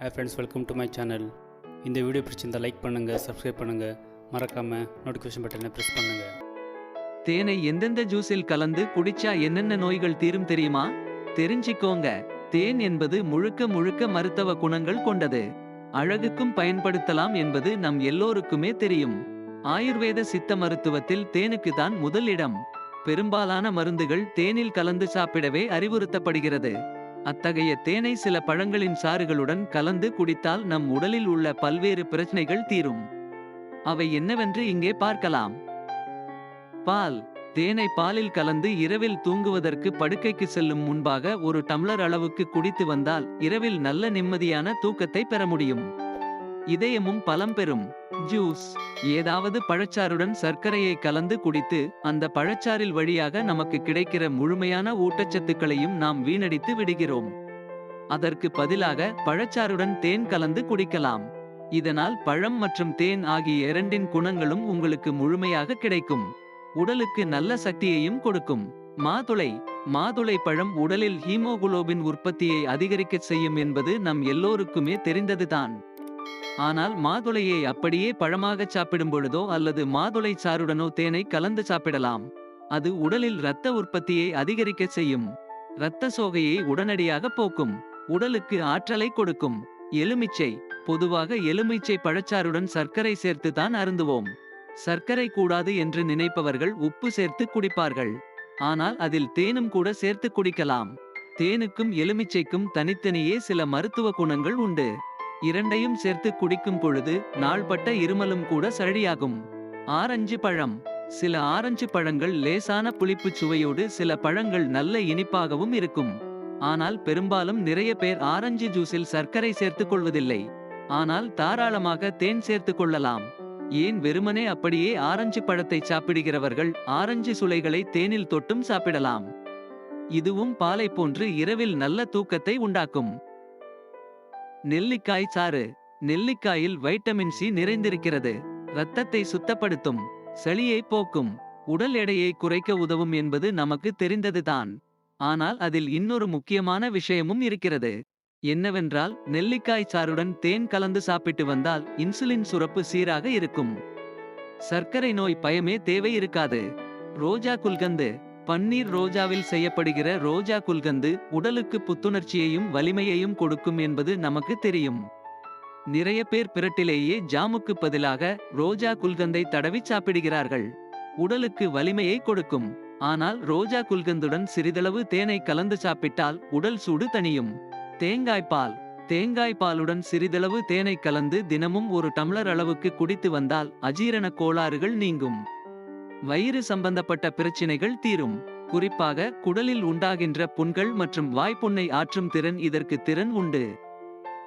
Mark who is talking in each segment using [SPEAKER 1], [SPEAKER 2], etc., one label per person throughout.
[SPEAKER 1] Hey friends welcome to my channel இந்த video பிடிச்சிருந்தால் like பண்ணுங்கள் சப்ஸ்கிரைப் பண்ணுங்கள் மறக்காமல் நோட்டிஃபிகேஷன் பட்டனை ப்ரெஸ் பண்ணுங்கள்
[SPEAKER 2] தேனை எந்தெந்த ஜூஸில் கலந்து குடிச்சா என்னென்ன நோய்கள் தீரும் தெரியுமா? தெரிஞ்சிக்கோங்க. தேன் என்பது முழுக்க முழுக்க மருத்துவ குணங்கள் கொண்டது. அழகுக்கும் பயன்படுத்தலாம் என்பது நம் எல்லோருக்குமே தெரியும். ஆயுர்வேத சித்த மருத்துவத்தில் தேனுக்கு தான் முதல் இடம். பெரும்பாலான மருந்துகள் தேனில் கலந்து சாப்பிடவே அறிவுறுத்தப்படுகிறது. அத்தகைய தேனை சில பழங்களின் சாறுகளுடன் கலந்து குடித்தால் நம் உடலில் உள்ள பல்வேறு பிரச்சனைகள் தீரும். அவை என்னவென்று இங்கே பார்க்கலாம். பால். தேனை பாலில் கலந்து இரவில் தூங்குவதற்கு படுக்கைக்கு செல்லும் முன்பாக ஒரு டம்ளர் அளவுக்கு குடித்து வந்தால் இரவில் நல்ல நிம்மதியான தூக்கத்தை பெற முடியும். இதயமும் பலம் பெறும். ஜூஸ். ஏதாவது பழச்சாறுடன் சர்க்கரையை கலந்து குடித்து அந்த பழச்சாறில் வழியாக நமக்கு கிடைக்கிற முழுமையான ஊட்டச்சத்துக்களையும் நாம் வீணடித்து விடுகிறோம். அதற்கு பதிலாக பழச்சாறுடன் தேன் கலந்து குடிக்கலாம். இதனால் பழம் மற்றும் தேன் ஆகிய இரண்டின் குணங்களும் உங்களுக்கு முழுமையாக கிடைக்கும். உடலுக்கு நல்ல சக்தியையும் கொடுக்கும். மாதுளை. மாதுளை பழம் உடலில் ஹீமோகுளோபின் உற்பத்தியை அதிகரிக்கச் செய்யும் என்பது நம் எல்லோருக்குமே தெரிந்ததுதான். ஆனால் மாதுளையை அப்படியே பழமாகச் சாப்பிடும் பொழுதோ அல்லது மாதுளை சாறுடனோ தேனை கலந்து சாப்பிடலாம். அது உடலில் இரத்த உற்பத்தியை அதிகரிக்க செய்யும். இரத்த சோகையை உடனடியாக போக்கும். உடலுக்கு ஆற்றலை கொடுக்கும். எலுமிச்சை பொதுவாக எலுமிச்சை பழச்சாறுடன் சர்க்கரை சேர்த்து தான் அருந்துவோம். சர்க்கரை கூடாது என்று நினைப்பவர்கள் உப்பு சேர்த்து குடிப்பார்கள். ஆனால் அதில் தேனும் கூட சேர்த்து குடிக்கலாம். தேனுக்கும் எலுமிச்சைக்கும் தனித்தனியே சில மருத்துவ குணங்கள் உண்டு. இரண்டையும் சேர்த்து குடிக்கும் பொழுது நாள்பட்ட இருமலும் கூட சரியாகும் ஆரஞ்சு பழம். சில ஆரஞ்சு பழங்கள் லேசான புளிப்புச் சுவையோடு சில பழங்கள் நல்ல இனிப்பாகவும் இருக்கும். ஆனால் பெரும்பாலும் நிறைய பேர் ஆரஞ்சு ஜூஸில் சர்க்கரை சேர்த்துக் கொள்வதில்லை. ஆனால் தாராளமாக தேன் சேர்த்துக் கொள்ளலாம். ஏன் வெறுமனே அப்படியே ஆரஞ்சு பழத்தை சாப்பிடுகிறவர்கள் ஆரஞ்சு சுளைகளை தேனில் தொட்டும் சாப்பிடலாம். இதுவும் பாலை போன்று இரவில் நல்ல தூக்கத்தை உண்டாக்கும். நெல்லிக்காய் சாறு. நெல்லிக்காயில் வைட்டமின் சி நிறைந்திருக்கிறது. இரத்தத்தை சுத்தப்படுத்தும். சளியை போக்கும். உடல் எடையை குறைக்க உதவும் என்பது நமக்கு தெரிந்ததுதான். ஆனால் அதில் இன்னொரு முக்கியமான விஷயமும் இருக்கிறது. என்னவென்றால் நெல்லிக்காய் சாறுடன் தேன் கலந்து சாப்பிட்டு வந்தால் இன்சுலின் சுரப்பு சீராக இருக்கும். சர்க்கரை நோய் பயமே தேவை இருக்காது. ரோஜா குல்கந்து பன்னீர் ரோஜாவில் செய்யப்படுகிற ரோஜா குல்கந்து உடலுக்கு புத்துணர்ச்சியையும் வலிமையையும் கொடுக்கும் என்பது நமக்கு தெரியும். நிறைய பேர் பிறட்டிலேயே ஜாமுக்கு பதிலாக ரோஜா குல்கந்தை தடவி சாப்பிடுகிறார்கள். உடலுக்கு வலிமையை கொடுக்கும். ஆனால் ரோஜா குல்கந்துடன் சிறிதளவு தேனை கலந்து சாப்பிட்டால் உடல் சூடு தணியும். தேங்காய் பால். தேங்காய் பாலுடன் சிறிதளவு தேனை கலந்து தினமும் ஒரு டம்ளர் அளவுக்கு குடித்து வந்தால் அஜீரண கோளாறுகள் நீங்கும். வயிறு சம்பந்தப்பட்ட பிரச்சினைகள் தீரும். குறிப்பாக குடலில் உண்டாகின்ற புண்கள் மற்றும் வாய்ப்புண்ணை ஆற்றும் திறன் இதற்கு திறன் உண்டு.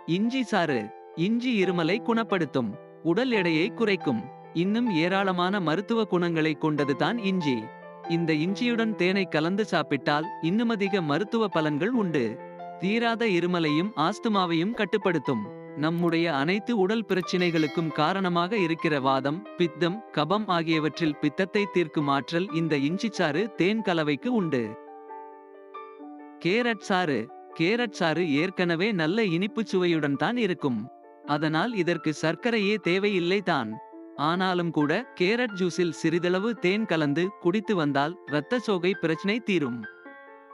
[SPEAKER 2] இஞ்சி சாறு இஞ்சி இருமலை குணப்படுத்தும் உடல் எடையை குறைக்கும். இன்னும் ஏராளமான மருத்துவ குணங்களை கொண்டதுதான் இஞ்சி. இந்த இஞ்சியுடன் தேனை கலந்து சாப்பிட்டால் இன்னும் அதிக மருத்துவ பலன்கள் உண்டு. தீராத இருமலையும் ஆஸ்துமாவையும் கட்டுப்படுத்தும். நம்முடைய அனைத்து உடல் பிரச்சினைகளுக்கும் காரணமாக இருக்கிற வாதம் பித்தம் கபம் ஆகியவற்றில் பித்தத்தை தீர்க்கும் ஆற்றல் இந்த இஞ்சிச்சாறு தேன் கலவைக்கு உண்டு. கேரட் சாறு. கேரட் சாறு ஏற்கனவே நல்ல இனிப்புச் சுவையுடன் தான் இருக்கும். அதனால் இதற்கு சர்க்கரையே தேவையில்லை தான். ஆனாலும் கூட கேரட் ஜூஸில் சிறிதளவு தேன் கலந்து குடித்து வந்தால் இரத்த சோகை பிரச்சனை தீரும்.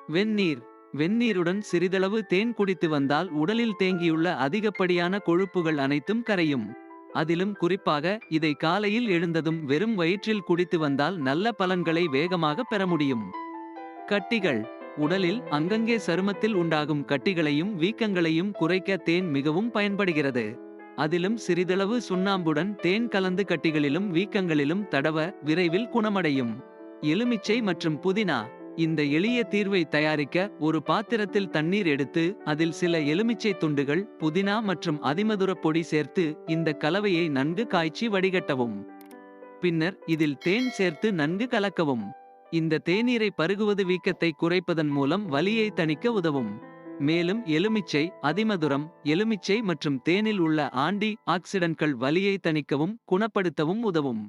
[SPEAKER 2] வெந்நீர். வெந்நீருடன் சிறிதளவு தேன் குடித்து வந்தால் உடலில் தேங்கியுள்ள அதிகப்படியான கொழுப்புகள் அனைத்தும் கரையும். அதிலும் குறிப்பாக இதை காலையில் எழுந்ததும் வெறும் வயிற்றில் குடித்து வந்தால் நல்ல பலன்களை வேகமாக பெற முடியும். கட்டிகள். உடலில் அங்கங்கே சருமத்தில் உண்டாகும் கட்டிகளையும் வீக்கங்களையும் குறைக்க தேன் மிகவும் பயன்படுகிறது. அதிலும் சிறிதளவு சுண்ணாம்புடன் தேன் கலந்து கட்டிகளிலும் வீக்கங்களிலும் தடவ விரைவில் குணமடையும். எலுமிச்சை மற்றும் புதினா. இந்த எளிய தீர்வை தயாரிக்க ஒரு பாத்திரத்தில் தண்ணீர் எடுத்து அதில் சில எலுமிச்சை துண்டுகள் புதினா மற்றும் அதிமதுர பொடி சேர்த்து இந்த கலவையை நன்கு காய்ச்சி வடிகட்டவும். பின்னர் இதில் தேன் சேர்த்து நன்கு கலக்கவும். இந்த தேநீரை பருகுவது வீக்கத்தை குறைப்பதன் மூலம் வலியை தணிக்க உதவும். மேலும் எலுமிச்சை அதிமதுரம் எலுமிச்சை மற்றும் தேனில் உள்ள ஆண்டி ஆக்சிடன்ட்கள் வலியை தணிக்கவும் குணப்படுத்தவும் உதவும்.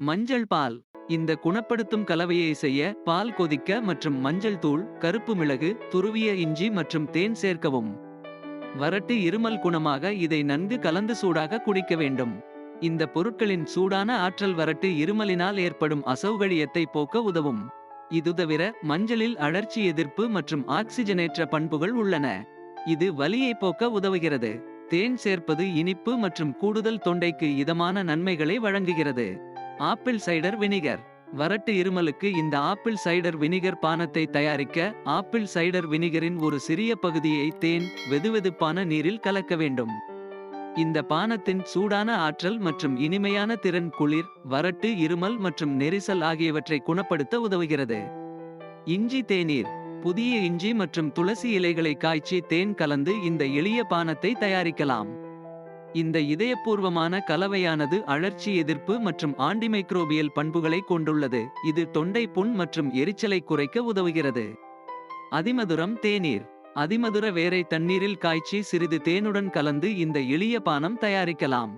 [SPEAKER 2] மஞ்சள் பால் இந்த குணப்படுத்தும் கலவையை செய்ய பால் கொதிக்க மற்றும் மஞ்சள் தூள் கருப்பு மிளகு துருவிய இஞ்சி மற்றும் தேன் சேர்க்கவும். வறட்டு இருமல் குணமாக இதை நன்கு கலந்து சூடாக குடிக்க வேண்டும். இந்த பொருட்களின் சூடான ஆற்றல் வறட்டு இருமலினால் ஏற்படும் அசௌகரியத்தை போக்க உதவும். இது தவிர மஞ்சளில் அழற்சி எதிர்ப்பு மற்றும் ஆக்சிஜனேற்ற பண்புகள் உள்ளன. இது வலியை போக்க உதவுகிறது. தேன் சேர்ப்பது இனிப்பு மற்றும் கூடுதல் தொண்டைக்கு இதமான நன்மைகளை வழங்குகிறது. Apple cider vinegar. வறட்டு இருமலுக்கு இந்த ஆப்பிள் சைடர் வினிகர் பானத்தை தயாரிக்க ஆப்பிள் சைடர் வினிகரின் ஒரு சிறிய பகுதியை தேன் வெதுவெதுப்பான நீரில் கலக்க வேண்டும். இந்த பானத்தின் சூடான ஆற்றல் மற்றும் இனிமையான திறன் குளிர் வறட்டு இருமல் மற்றும் நெரிசல் ஆகியவற்றை குணப்படுத்த உதவுகிறது. இஞ்சி தேநீர். புதிய இஞ்சி மற்றும் துளசி இலைகளை காய்ச்சி தேன் கலந்து இந்த எளிய பானத்தை தயாரிக்கலாம். இந்த இதயபூர்வமான கலவையானது அழற்சி எதிர்ப்பு மற்றும் ஆண்டிமைக்ரோபியல் பண்புகளை கொண்டுள்ளது. இது தொண்டை புண் மற்றும் எரிச்சலை குறைக்க உதவுகிறது. அதிமதுரம் தேநீர். அதிமதுர வேரை தண்ணீரில் காய்ச்சி சிறிது தேனுடன் கலந்து இந்த எளிய பானம் தயாரிக்கலாம்.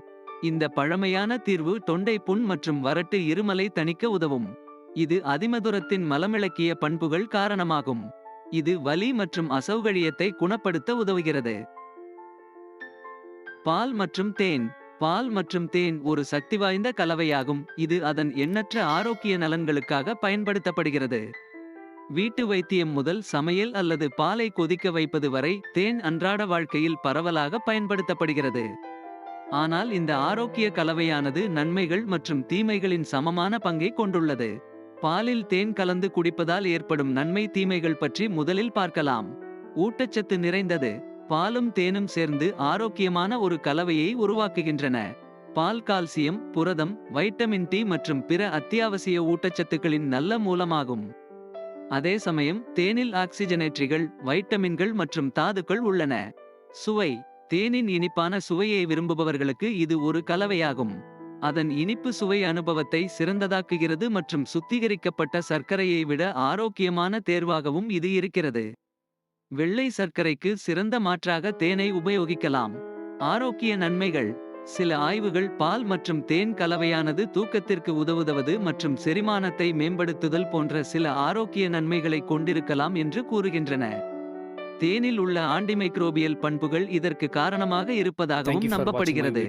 [SPEAKER 2] இந்த பழமையான தீர்வு தொண்டை புண் மற்றும் வறட்டு இருமலை தணிக்க உதவும். இது அதிமதுரத்தின் மலமிளக்கிய பண்புகள் காரணமாகும். இது வலி மற்றும் அசௌகரியத்தை குணப்படுத்த உதவுகிறது. பால் மற்றும் தேன். பால் மற்றும் தேன் ஒரு சக்தி வாய்ந்த கலவையாகும். இது அதன் எண்ணற்ற ஆரோக்கிய நலன்களுக்காக பயன்படுத்தப்படுகிறது. வீட்டு வைத்தியம் முதல் சமையல் அல்லது பாலை கொதிக்க வைப்பது வரை தேன் அன்றாட வாழ்க்கையில் பரவலாக பயன்படுத்தப்படுகிறது. ஆனால் இந்த ஆரோக்கிய கலவையானது நன்மைகள் மற்றும் தீமைகளின் சமமான பங்கை கொண்டுள்ளது. பாலில் தேன் கலந்து குடிப்பதால் ஏற்படும் நன்மை தீமைகள் பற்றி முதலில் பார்க்கலாம். ஊட்டச்சத்து நிறைந்தது. பாலும் தேனும் சேர்ந்து ஆரோக்கியமான ஒரு கலவையை உருவாக்குகின்றன. பால் கால்சியம் புரதம் வைட்டமின் டி மற்றும் பிற அத்தியாவசிய ஊட்டச்சத்துக்களின் நல்ல மூலமாகும். அதே சமயம் தேனில் ஆக்சிஜனேற்றிகள் வைட்டமின்கள் மற்றும் தாதுக்கள் உள்ளன. சுவை. தேனின் இனிப்பான சுவையை விரும்புபவர்களுக்கு இது ஒரு கலவையாகும். அதன் இனிப்பு சுவை அனுபவத்தை சிறந்ததாக்குகிறது மற்றும் சுத்திகரிக்கப்பட்ட சர்க்கரையை விட ஆரோக்கியமான தேர்வாகவும் இது இருக்கிறது. வெள்ளை சர்க்கரைக்கு சிறந்த மாற்றாக தேனை உபயோகிக்கலாம். ஆரோக்கிய நன்மைகள். சில ஆய்வுகள் பால் மற்றும் தேன் கலவையானது தூக்கத்திற்கு உதவுவது மற்றும் செரிமானத்தை மேம்படுத்துதல் போன்ற சில ஆரோக்கிய நன்மைகளை கொண்டிருக்கலாம் என்று கூறுகின்றன. தேனில் உள்ள ஆன்டிமைக்ரோபியல் பண்புகள் இதற்கு காரணமாக இருப்பதாகவும் நம்பப்படுகிறது.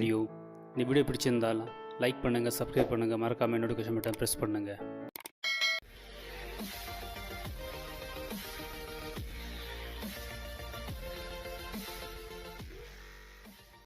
[SPEAKER 1] இந்த வீடியோ பிடிச்சிருந்தால் லைக் பண்ணுங்கள் சப்ஸ்கிரைப் பண்ணுங்கள் மறக்காமல் நோட்டிஃபிகேஷன் பட்டன் ப்ரெஸ் பண்ணுங்கள்